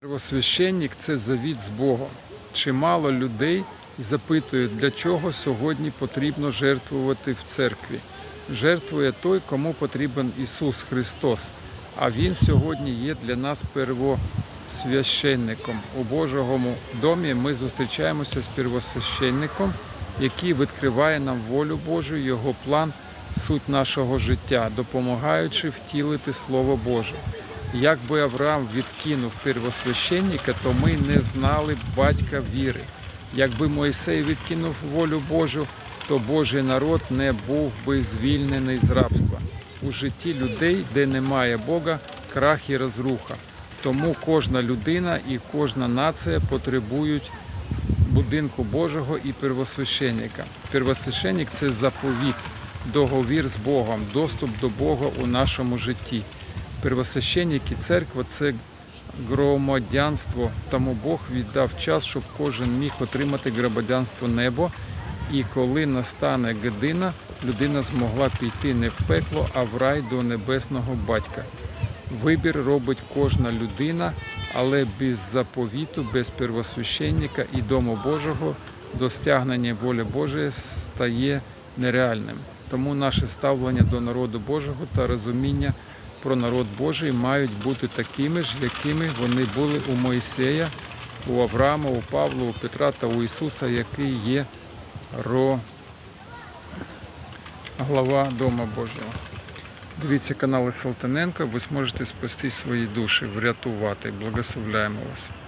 Первосвященник це завіт з Богом. Чимало людей запитують, для чого сьогодні потрібно жертвувати в церкві. Жертвує той, кому потрібен Ісус Христос. А Він сьогодні є для нас первосвященником. У Божому домі ми зустрічаємося з первосвященником, який відкриває нам волю Божу, Його план, суть нашого життя, допомагаючи втілити Слово Боже. Якби Авраам відкинув первосвященника, то ми не знали батька віри. Якби Мойсей відкинув волю Божу, то Божий народ не був би звільнений з рабства. У житті людей, де немає Бога, крах і розруха. Тому кожна людина і кожна нація потребують будинку Божого і первосвященника. Первосвященник це заповіт, договір з Богом, доступ до Бога у нашому житті. Первосвященник і церква це громадянство, тому Бог віддав час, щоб кожен міг отримати громадянство небо. І коли настане година, людина змогла піти не в пекло, а в рай до небесного батька. Вибір робить кожна людина, але без заповіту, без первосвященника і Дому Божого до стягнення волі Божої стає нереальним. Тому наше ставлення до народу Божого та розуміння про народ Божий мають бути такими ж, якими вони були у Моїсея, у Авраама, у Павла, у Петра та у Ісуса, який є ро... глава Дома Божого. Дивіться канали Салтаненко, ви зможете спасти свої душі, врятувати. Благословляємо вас.